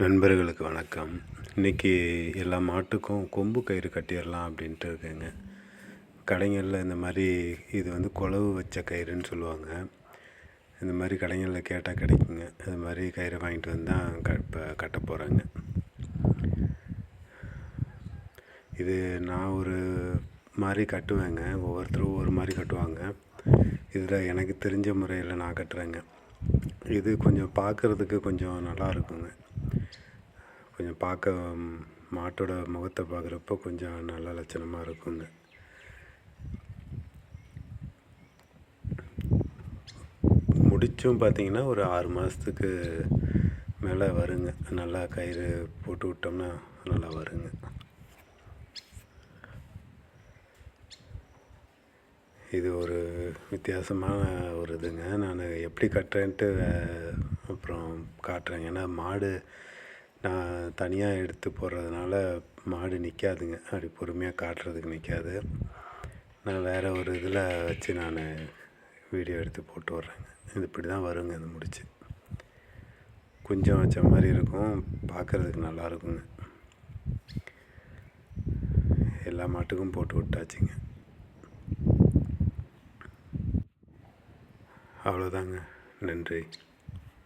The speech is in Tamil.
நண்பர்களுக்கு வணக்கம். இன்றைக்கி எல்லா மாட்டுக்கும் கொம்பு கயிறு கட்டிடலாம் அப்படின்ட்டு இருக்கேங்க. கடைங்களில் இந்த மாதிரி இது வந்து குழவு வச்ச கயிறுன்னு சொல்லுவாங்க. இந்த மாதிரி கடைகளில் கேட்டால் கிடைக்குங்க. அது மாதிரி கயிறை வாங்கிட்டு வந்து க இப்போ கட்ட போகிறேங்க இது நான் ஒரு மாதிரி கட்டுவேங்க. ஒவ்வொருத்தரும் ஒவ்வொரு மாதிரி கட்டுவாங்க. இதில் எனக்கு தெரிஞ்ச முறையில் நான் கட்டுறேங்க. இது கொஞ்சம் பார்க்குறதுக்கு கொஞ்சம் நல்லா இருக்குங்க. கொஞ்சம் பார்க்க மாட்டோட முகத்தை பார்க்குறப்போ கொஞ்சம் நல்ல லட்சணமாக இருக்குங்க. முடிச்சும் பார்த்தீங்கன்னா ஒரு ஆறு மாதத்துக்கு மேலே வருங்க. நல்லா கயிறு போட்டு விட்டோம்னா நல்லா வருங்க. இது ஒரு வித்தியாசமான ஒரு இதுங்க. நான் எப்படி கட்டுறேன்ட்டு அப்புறம் காட்டுறேங்க ஏன்னா மாடு நான் தனியாக எடுத்து போடுறதுனால மாடு நிற்காதுங்க. அப்படி பொறுமையாக காட்டுறதுக்கு நிற்காது. நான் வேறு ஒரு இதில் வச்சு நான் வீடியோ எடுத்து போட்டு விட்றேங்க. இது இப்படி தான் வருங்க இது முடிச்சு. கொஞ்சம் வச்ச மாதிரி இருக்கும். பார்க்குறதுக்கு நல்லா இருக்குங்க. எல்லா மாட்டுக்கும் போட்டு விட்டாச்சுங்க. அவ்வளோதாங்க. நன்றி.